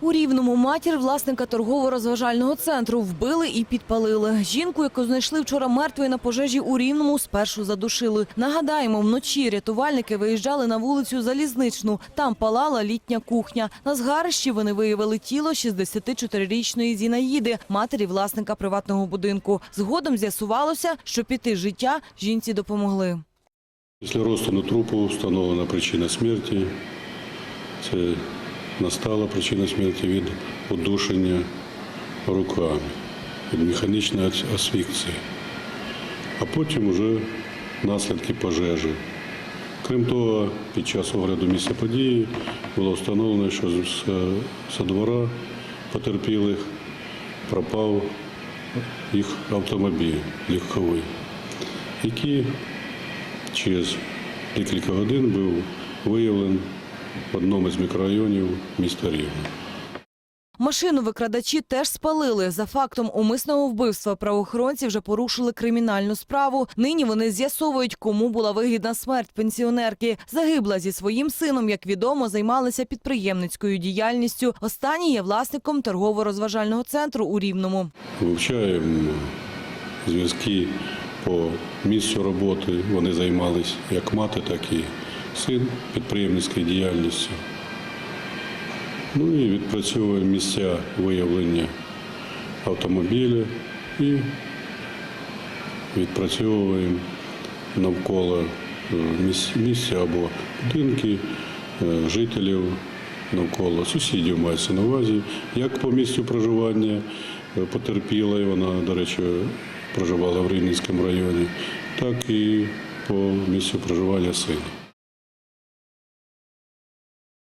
У Рівному матір власника торгово-розважального центру вбили і підпалили. Жінку, яку знайшли вчора мертвою на пожежі у Рівному, спершу задушили. Нагадаємо, вночі рятувальники виїжджали на вулицю Залізничну. Там палала літня кухня. На згарищі вони виявили тіло 64-річної Зінаїди, матері власника приватного будинку. Згодом з'ясувалося, що піти життя жінці допомогли. Після розтину трупу встановлена причина смерті. Це настала причина смерті від удушення руками, від механічної ас- асфіксії, а потім вже наслідки пожежі. Крім того, під час огляду місця події було встановлено, що з двора потерпілих пропав їх автомобіль легковий, який через декілька годин був виявлений в одному з мікрорайонів міста Рівне. Машину викрадачі теж спалили. За фактом умисного вбивства правоохоронці вже порушили кримінальну справу. Нині вони з'ясовують, кому була вигідна смерть пенсіонерки. Загибла зі своїм сином, як відомо, займалася підприємницькою діяльністю. Останній є власником торгово-розважального центру у Рівному. Вивчаємо зв'язки по місцю роботи. Вони займалися як мати, так і син підприємницькою діяльністю. Ну і відпрацьовуємо місця виявлення автомобіля і відпрацьовуємо навколо е, місця або будинки е, жителів навколо сусідів мається на увазі, як по місцю проживання е, потерпілої, вона, до речі, проживала в Рівненському районі, так і по місцю проживання сина.